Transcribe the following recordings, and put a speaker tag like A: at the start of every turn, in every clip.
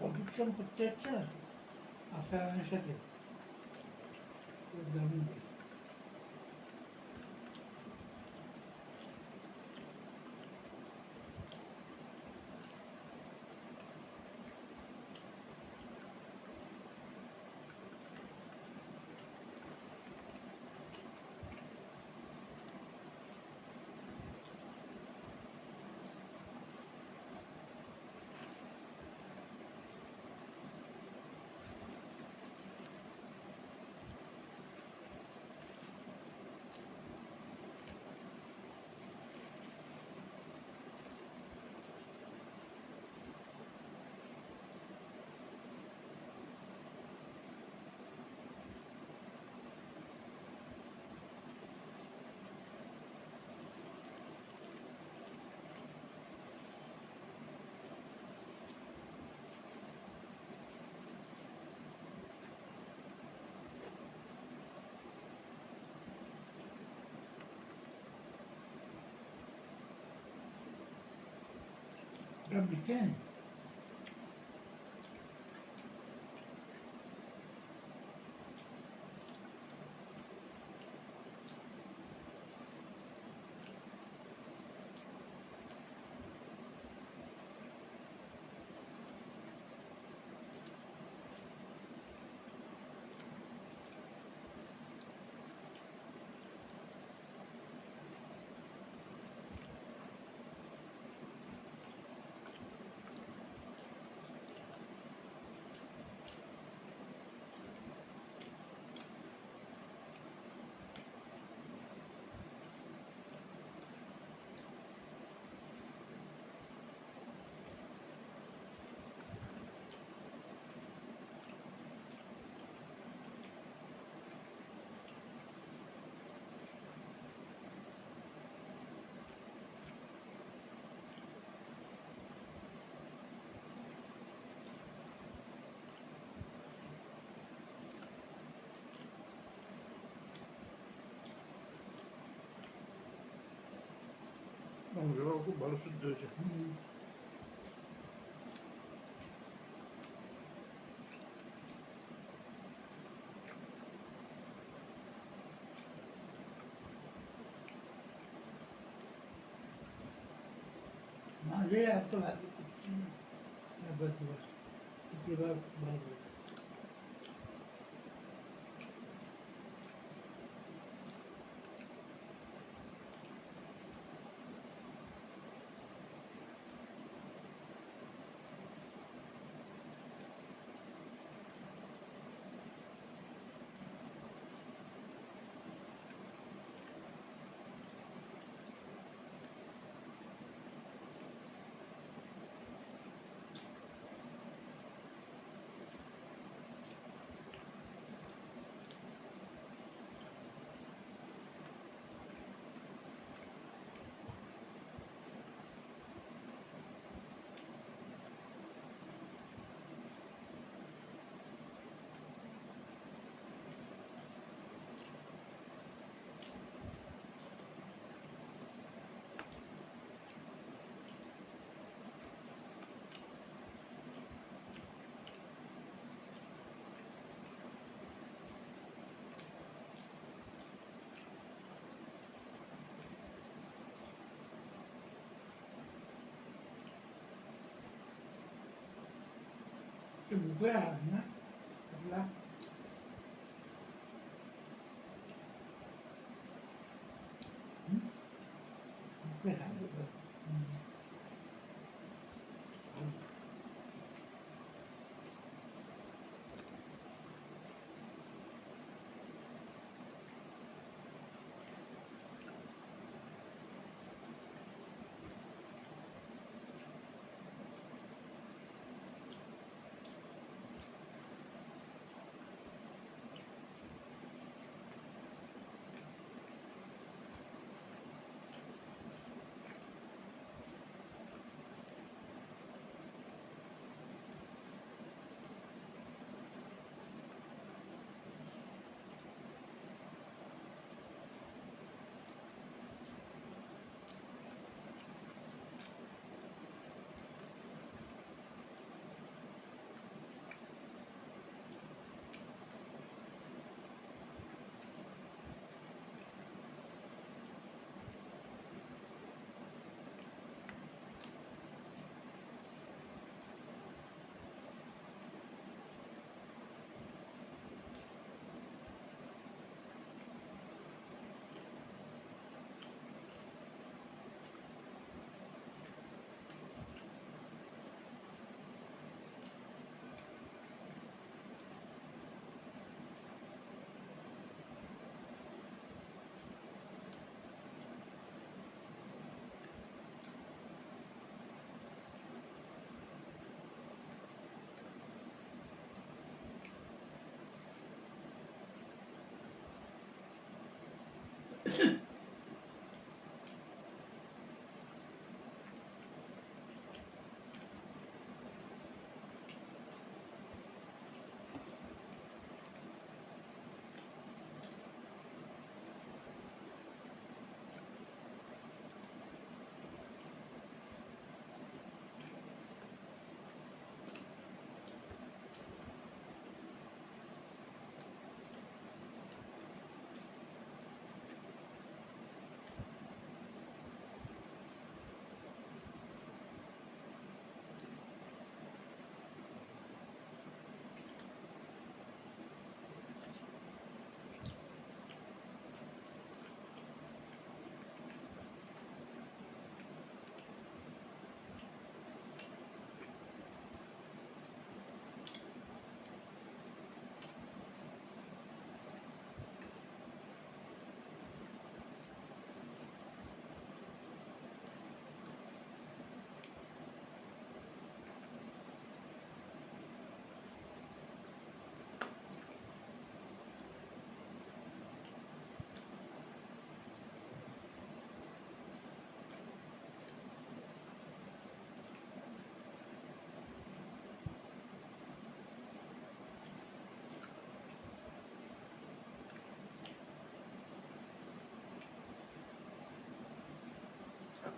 A: কম্পিটিশন করতে যাচ্ছে না আসার সাথে। 했 kalkıp barışın dövecek. Hmm. Nereye yaptılar? Ne bakıyor? Bir bak. 五个呀、啊，你看。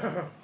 A: uh-huh.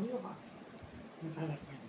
A: 朋友吧。嗯